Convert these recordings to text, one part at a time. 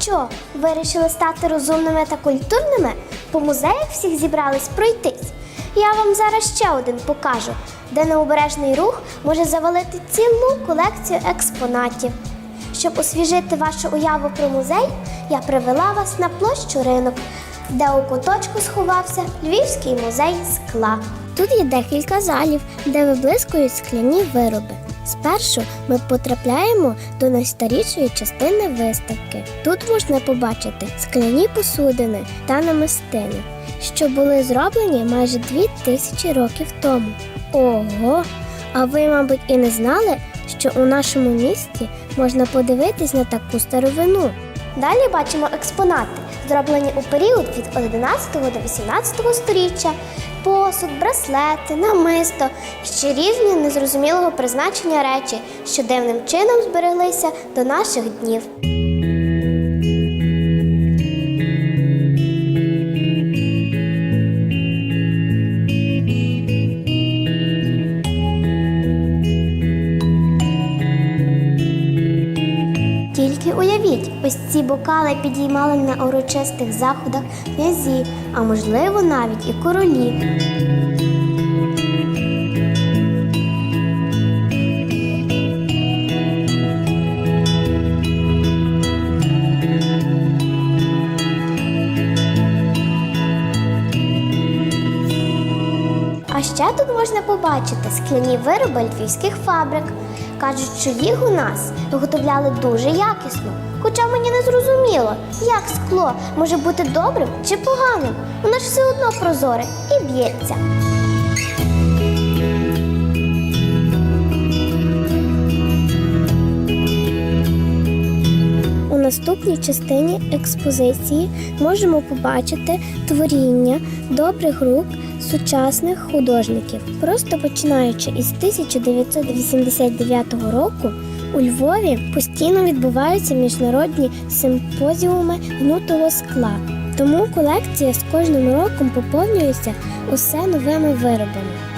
Що, вирішили стати розумними та культурними? По музеях всіх зібрались пройтись. Я вам зараз ще один покажу, де необережний рух може завалити цілу колекцію експонатів. Щоб освіжити вашу уяву про музей, я привела вас на площу ринок, де у куточку сховався Львівський музей скла. Тут є декілька залів, де виблискують скляні вироби. Спершу ми потрапляємо до найстарішої частини виставки. Тут можна побачити скляні посудини та намистини, що були зроблені майже дві тисячі років тому. Ого! А ви, мабуть, і не знали, що у нашому місті можна подивитись на таку старовину. Далі бачимо експонати, зроблені у період від 11 до 18 століття. Посуд, браслети, намисто і ще різні незрозумілого призначення речі, що дивним чином збереглися до наших днів. Уявіть, ось ці бокали підіймали на урочистих заходах князі, а можливо навіть і королі. А ще тут можна побачити скляні вироби львівських фабрик. Кажуть, що їх у нас виготовляли дуже якісно. Хоча мені не зрозуміло, як скло може бути добрим чи поганим. Воно ж все одно прозоре і б'ється. Наступній частині експозиції можемо побачити творіння добрих рук сучасних художників. Просто починаючи із 1989 року у Львові постійно відбуваються міжнародні симпозіуми гнутого скла. Тому колекція з кожним роком поповнюється усе новими виробами.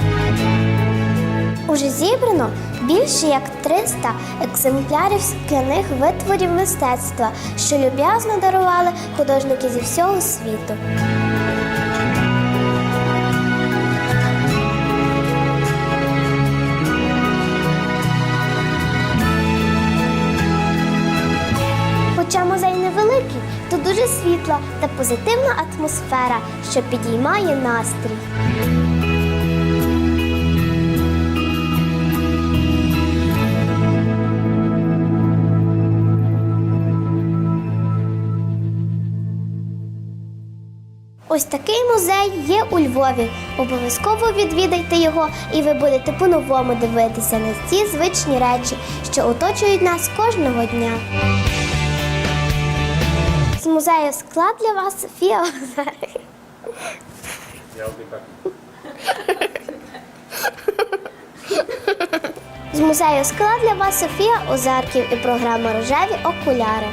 Уже зібрано більше як 300 екземплярів скляних витворів мистецтва, що люб'язно дарували художники зі всього світу. Хоча музей невеликий, то дуже світла та позитивна атмосфера, що підіймає настрій. Ось такий музей є у Львові. Обов'язково відвідайте його, і ви будете по-новому дивитися на ці звичні речі, що оточують нас кожного дня. З музею скла для вас Софія Озарик. З музею скла для вас Софія Озарків і програма Рожеві окуляри.